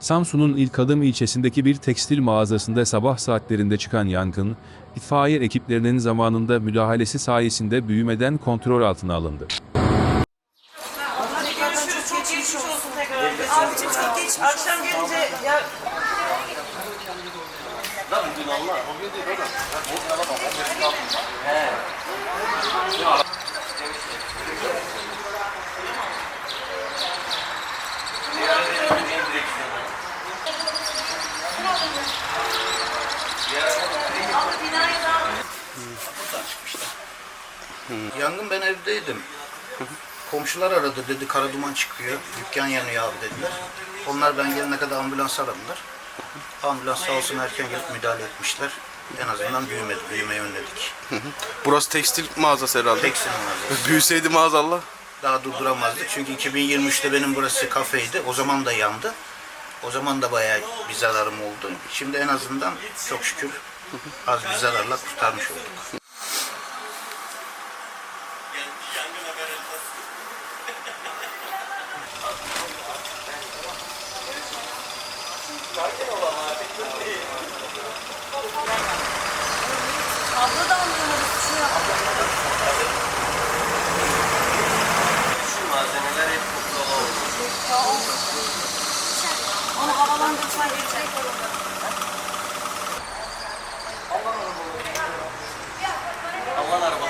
Samsun'un İlk Adım ilçesindeki bir tekstil mağazasında sabah saatlerinde çıkan yangın, itfaiye ekiplerinin zamanında müdahalesi sayesinde büyümeden kontrol altına alındı. Görüşürüz. Çok geçmiş olsun tekrar. Abicim çok geç. Akşam gelince ya Yangın ben evdeydim. Komşular aradı dedi kara duman çıkıyor. Dükkan yanıyor abi dediler. Onlar ben gelene kadar ambulans aradılar. Ambulans sağ olsun erken gelip müdahale etmişler. En azından büyümedi, büyümeyi önledik. Burası tekstil mağazası herhalde. Tekstil mağazası. Büyüseydi maazallah. Daha durduramazdı. Çünkü 2023'te benim burası kafeydi. O zaman da yandı. O zaman da bayağı bir zararım oldu. Şimdi en azından çok şükür az bir zararla kurtarmış olduk. abla da anlamadı. Şu Şu malzemeler hep kutlama oldu. Onu havalandırma gelecek. Aman araba